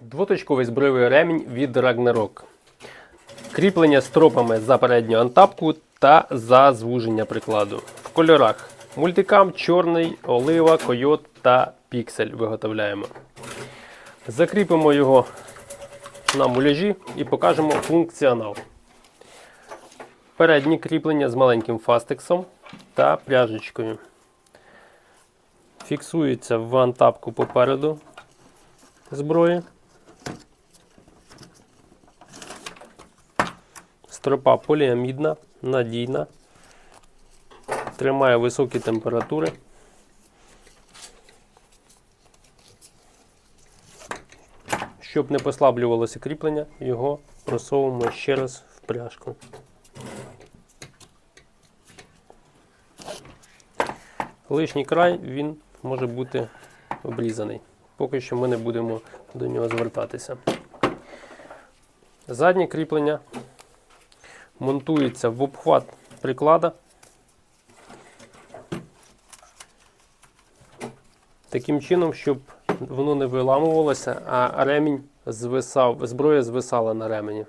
Двоточковий збройовий ремінь від Ragnarok. Кріплення стропами за передню антапку та за звуження прикладу. В кольорах мультикам, чорний, олива, койот та піксель виготовляємо. Закріпимо його на муляжі і покажемо функціонал. Переднє кріплення з маленьким фастексом та пряжечкою. Фіксується в антапку попереду зброї. Стропа поліамідна, надійна, тримає високі температури. Щоб не послаблювалося кріплення, його просовуємо ще раз в пряжку. Лишній край він може бути обрізаний. Поки що ми не будемо до нього звертатися. Заднє кріплення монтується в обхват приклада. Таким чином, щоб воно не виламувалося, а ремінь звисав, зброя звисала на ремені.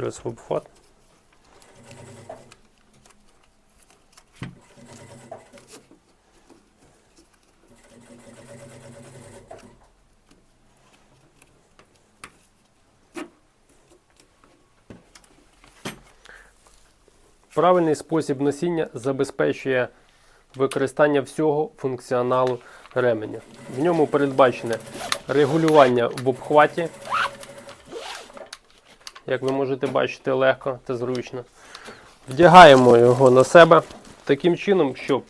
В обхват. Правильний спосіб носіння забезпечує використання всього функціоналу ременя. В ньому передбачене регулювання в обхваті, як ви можете бачити, легко та зручно. Вдягаємо його на себе таким чином, щоб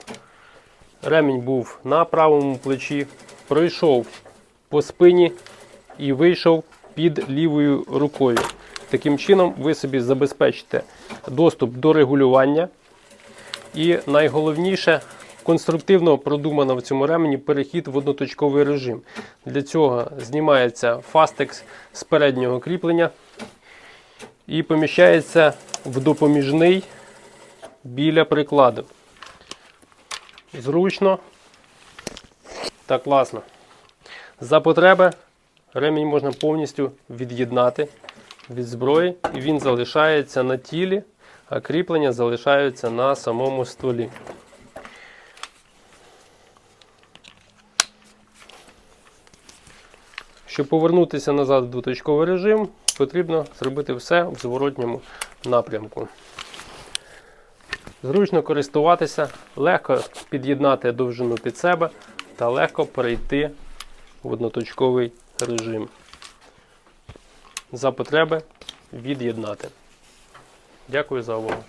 ремінь був на правому плечі, пройшов по спині і вийшов під лівою рукою. Таким чином, ви собі забезпечите доступ до регулювання. І найголовніше, конструктивно продумано в цьому ремені перехід в одноточковий режим. Для цього знімається фастекс з переднього кріплення і поміщається в допоміжний біля прикладу. Зручно та класно. За потреби ремінь можна повністю від'єднати від зброї, і він залишається на тілі, а кріплення залишаються на самому стволі. Щоб повернутися назад в двоточковий режим, потрібно зробити все в зворотньому напрямку. Зручно користуватися, легко під'єднати довжину під себе та легко перейти в одноточковий режим. За потреби від'єднати. Дякую за увагу.